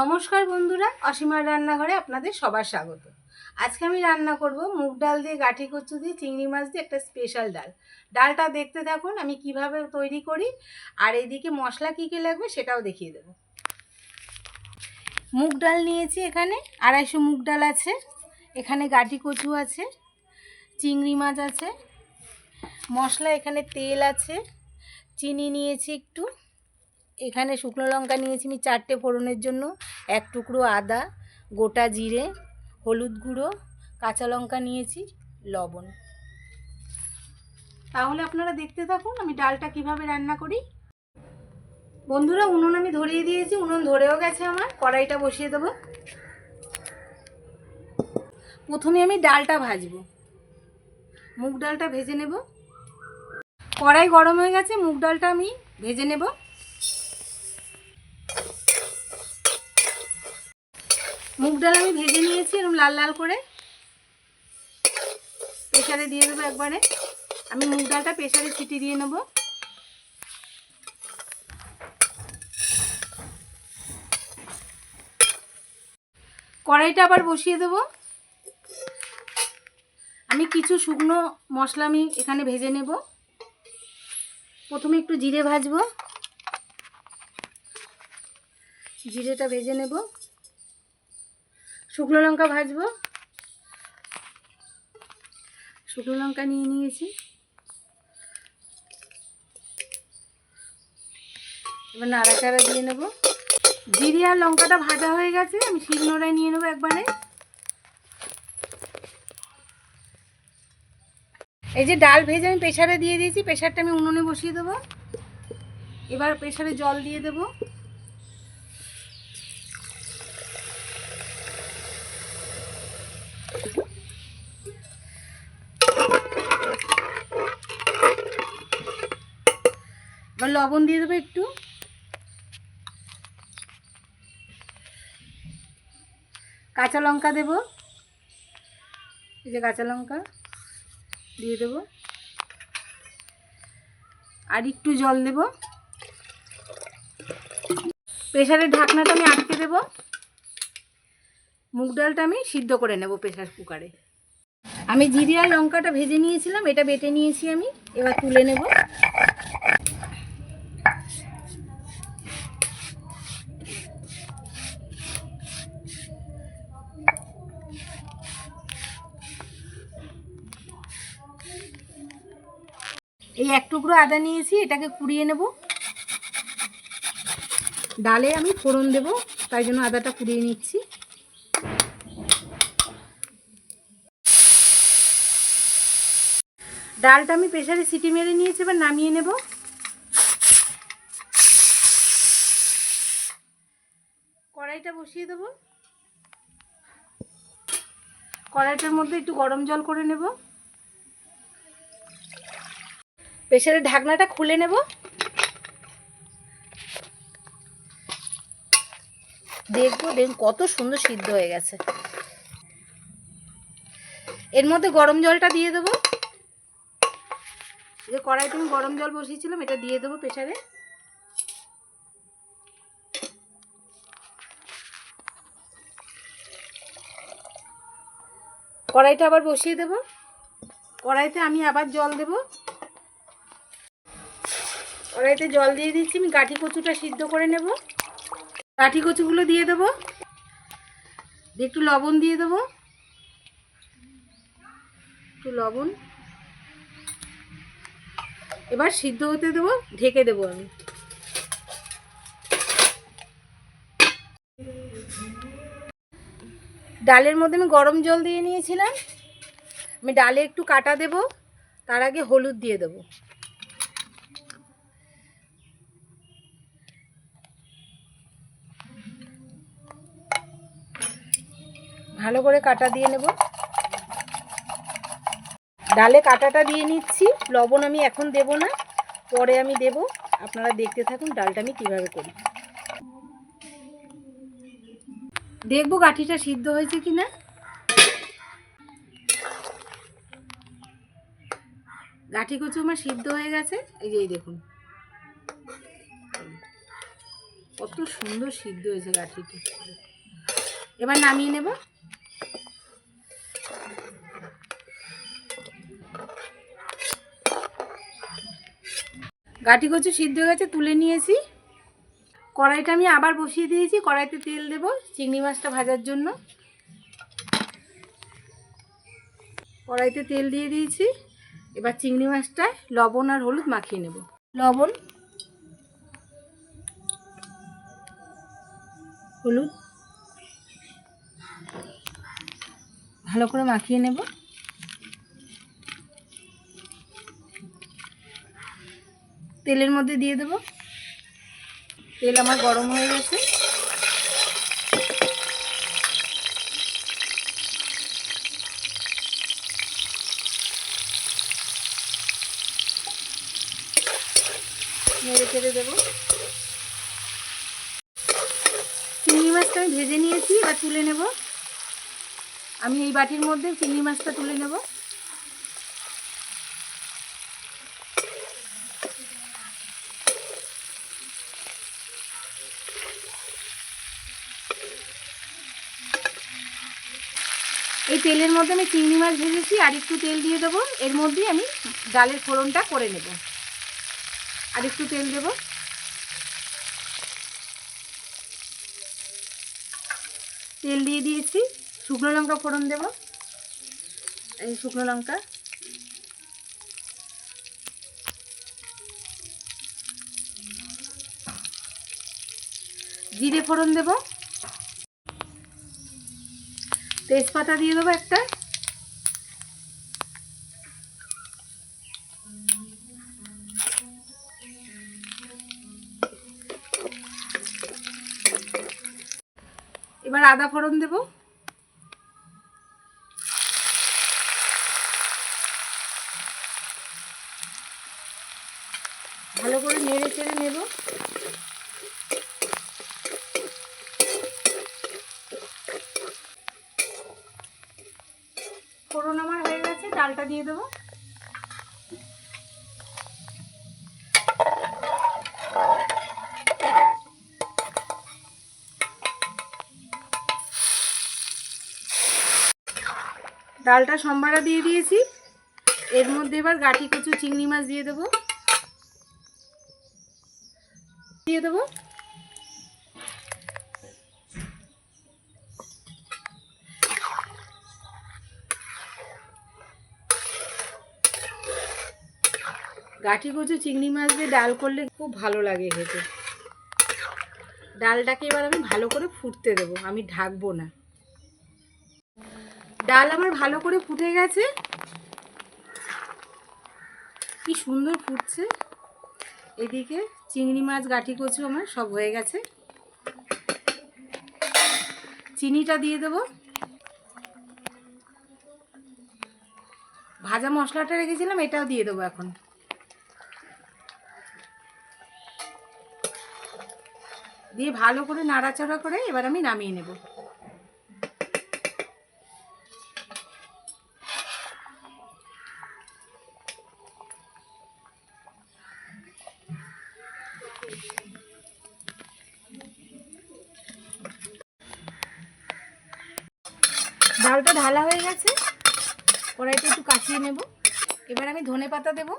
নমস্কার বন্ধুরা, অসীমার রান্নাঘরে আপনাদের সবার স্বাগত। আজকে আমি রান্না করব মুগ ডাল দিয়ে গাঠি কচু দিয়ে চিংড়ি মাছ দিয়ে একটা স্পেশাল ডাল। ডালটা দেখতে থাকুন, আমি কীভাবে তৈরি করি, আর এইদিকে মশলা কী কী লাগবে সেটাও দেখিয়ে দেবো। মুগ ডাল নিয়েছি এখানে, আড়াইশো মুগ ডাল আছে, এখানে গাঠি কচু আছে, চিংড়ি মাছ আছে, মশলা এখানে তেল আছে, চিনি নিয়েছি একটু। এখানে শুকনো লঙ্কা নিয়েছি আমি চারটে ফোড়নের জন্য। এক টুকরো আদা, গোটা জিরে, হলুদ গুঁড়ো, কাঁচা লঙ্কা নিয়েছি, লবণ। তাহলে আপনারা দেখতে থাকুন আমি ডালটা কীভাবে রান্না করি। বন্ধুরা, উনুন আমি ধরিয়ে দিয়েছি, উনুন ধরেও গেছে আমার, কড়াইটা বসিয়ে দেবো। প্রথমে আমি ডালটা ভাজবো। মুগ ডালটা ভেজে নেব। কড়াই গরম হয়ে গেছে, মুগ ডালটা আমি ভেজে নেব। মুগ ডাল আমি ভেজে নিয়েছি এরকম লাল লাল করে। প্রেশারে দিয়ে দেবো একবারে। আমি মুগ ডালটা প্রেশারে ছিটি দিয়ে নেব। কড়াইটা আবার বসিয়ে দেবো। আমি কিছু শুকনো মশলা আমি এখানে ভেজে নেব। প্রথমে একটু জিরে ভাজবো। জিরেটা ভেজে নেব। শুকনো লঙ্কা ভাজবো। শুকনো লঙ্কা নিয়ে নিয়েছি। এবার নাড়াচাড়া দিয়ে নেব। জিরে আর লঙ্কাটা ভাজা হয়ে গেছে, আমি শিলনোড়ায় নিয়ে নেব একবারে। এই যে ডাল ভেজে আমি প্রেশারে দিয়ে দিয়েছি প্রেশারটা আমি উনুনে বসিয়ে দেবো। এবার প্রেশারে জল দিয়ে দেবো। লবণ দিয়ে দেবো একটু। কাঁচা লঙ্কা দেব। এই যে কাঁচা লঙ্কা দিয়ে দেব। আর একটু জল দেব। প্রেশারের ঢাকনাটা আমি আটকে দেব। মুগ ডালটা আমি সিদ্ধ করে নেব প্রেশার কুকারে। আমি জিরে আর লঙ্কাটা ভেজে নিয়েছিলাম, এটা বেটে নিয়েছি আমি। এবার তুলে নেব। এই এক টুকরো আদা নিয়েছি, এটাকে কুড়িয়ে নেব। ডালে আমি ফোড়ন দেব, তাই জন্য আদাটা কুড়িয়ে নিচ্ছি। ডালটা আমি প্রেশারে সিটি মেরে নিয়েছি, এবার নামিয়ে নেব। কড়াইটা বসিয়ে দেবো। কড়াইটার মধ্যে একটু গরম জল করে নেব। প্রেশারের ঢাকনাটা খুলে নেব। দেখব দেখুন কত সুন্দর সিদ্ধ হয়ে গেছে। এর মধ্যে গরম জলটা দিয়ে দেবো। যে কড়াইতে আমি গরম জল বসিয়েছিলাম, এটা দিয়ে দেবো প্রেশারে কড়াইটা আবার বসিয়ে দেব। কড়াইতে আমি আবার জল দেব। কড়াইতে জল দিয়ে দিচ্ছি, আমি গাঠি কচুটা সিদ্ধ করে নেব। গাঠি কচুগুলো দিয়ে দেবো। একটু লবণ দিয়ে দেবো। একটু লবণ। এবার সিদ্ধ হতে দেবো, ঢেকে দেবো আমি। ডালের মধ্যে আমি গরম জল দিয়ে নিয়েছিলাম। আমি ডালে একটু কাটা দেব, তার আগে হলুদ দিয়ে দেব। ভালো করে কাটা দিয়ে নেব। ডালে কাটাটা দিয়ে নিচ্ছি। লবণ আমি এখন দেব না। পরে আমি দেব। আপনারা দেখতে থাকুন ডালটা আমি কীভাবে করি। দেখব গাঠিটা সিদ্ধ হয়েছে কি না গাঠি কচু আমার সিদ্ধ হয়ে গেছে। এই যে এই দেখুন। কত সুন্দর সিদ্ধ হয়েছে গাঠিটি। এবার নামিয়ে নেব। গাঠি কচু সিদ্ধ গেছে, তুলে নিয়েছি। কড়াইটা আমি আবার বসিয়ে দিয়েছি, কড়াইতে তেল দেব চিংড়ি মাছটা ভাজার জন্য। কড়াইতে তেল দিয়ে দিয়েছি, এবার চিংড়ি মাছটায় লবণ আর হলুদ মাখিয়ে নেব। লবণ, হলুদ, ভালো করে মাখিয়ে নেব। তেলের মধ্যে দিয়ে দেব। তেল আমার গরম হয়ে গেছে। নেড়ে চেড়ে দেবো। চিংড়ি মাছটা আমি ভেজে নিয়েছি, এবার তুলে নেব। আমি এই বাটির মধ্যে চিংড়ি মাছটা তুলে নেব। তেলের মধ্যে আমি চিংড়ি মাছ ভেজেছি আর একটু তেল দিয়ে দেবো। এর মধ্যেই আমি ডালের ফোড়নটা করে নেব। আর একটু তেল দেবো। তেল দিয়ে দিয়েছি। শুকনো লঙ্কা ফোড়ন দেব। এই শুকনো লঙ্কা। জিরে ফোড়ন দেব। তেজপাতা দিয়ে দেবো একটা। এবার আদা ফোড়ন দেব। ভালো করে নেড়ে চেড়ে নেব ফোড়ন আমার হয়ে ডালটা দিয়ে দেবো। ডালটা সম্বারা দিয়ে দিয়েছি। এর মধ্যে এবার গাঠি কচু চিংড়ি মাছ দিয়ে দেবো। দিয়ে দেবো। গাঠি কচু, চিংড়ি মাছ দিয়ে ডাল করলে খুব ভালো লাগে খেতে। ডালটাকে এবার আমি ভালো করে ফুটতে দেবো, আমি ঢাকবো না। ডাল আমার ভালো করে ফুটে গেছে। কি সুন্দর ফুটছে। এদিকে চিংড়ি মাছ, গাঠি কচু আমার সব হয়ে গেছে। চিনিটা দিয়ে দেবো। ভাজা মশলাটা রেখেছিলাম, এটাও দিয়ে দেবো এখন। দিয়ে ভালো করে নাড়াচাড়া করে এবার আমি নামিয়ে নেব। ডালটা ঢালা হয়ে গেছে কড়াইটা একটু কাটিয়ে নেব। এবার আমি ধনে পাতা দেব।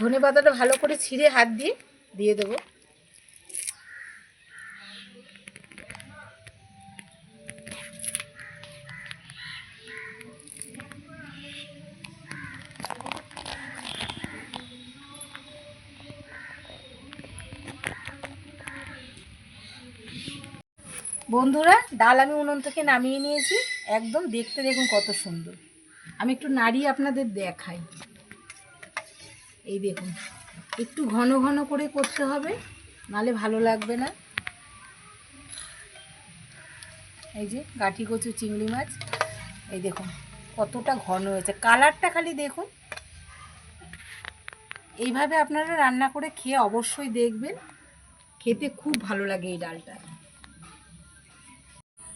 ধনে পাতাটা ভালো করে ছিঁড়ে হাত দিয়ে দিয়ে দেবো। বন্ধুরা, ডাল আমি উনুন থেকে নামিয়ে নিয়েছি। একদম দেখতে দেখুন কত সুন্দর। আমি একটু নাড়িয়ে আপনাদের দেখাই। এই দেখুন, একটু ঘন ঘন করে করতে হবে, নালে ভালো লাগবে না। এই যে গাঠি কচু চিংড়ি মাছ, এই দেখুন কতটা ঘন হয়েছে। কালারটা খালি দেখুন। এইভাবে আপনারা রান্না করে খেয়ে অবশ্যই দেখবেন। খেতে খুব ভালো লাগে এই ডালটা।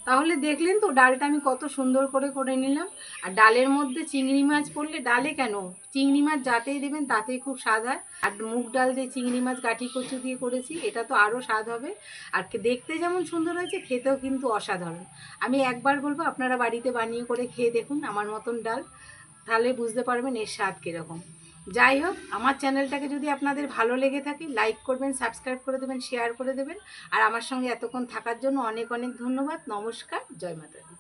তাহলে দেখলেন তো ডালটা আমি কত সুন্দর করে করে নিলাম। আর ডালের মধ্যে চিংড়ি মাছ পড়লে ডালে কেন? চিংড়ি মাছ যাতেই দেবেন তাতেই খুব স্বাদ হয়। আর মুগ ডাল দিয়ে চিংড়ি মাছ গাঠি কচু দিয়ে করেছি, এটা তো আরও স্বাদ হবে। আর দেখতে যেমন সুন্দর হয়েছে, খেতেও কিন্তু অসাধারণ। আমি একবার বলব, আপনারা বাড়িতে বানিয়ে করে খেয়ে দেখুন আমার মতন ডাল, তাহলে বুঝতে পারবেন এর স্বাদ কীরকম। যাই হোক আমার চ্যানেলটাকে যদি আপনাদের ভালো লেগে থাকে লাইক করবেন সাবস্ক্রাইব করে দেবেন শেয়ার করে দেবেন। আর আমার সঙ্গে এতক্ষণ থাকার জন্য অনেক অনেক ধন্যবাদ। নমস্কার, জয় মাতা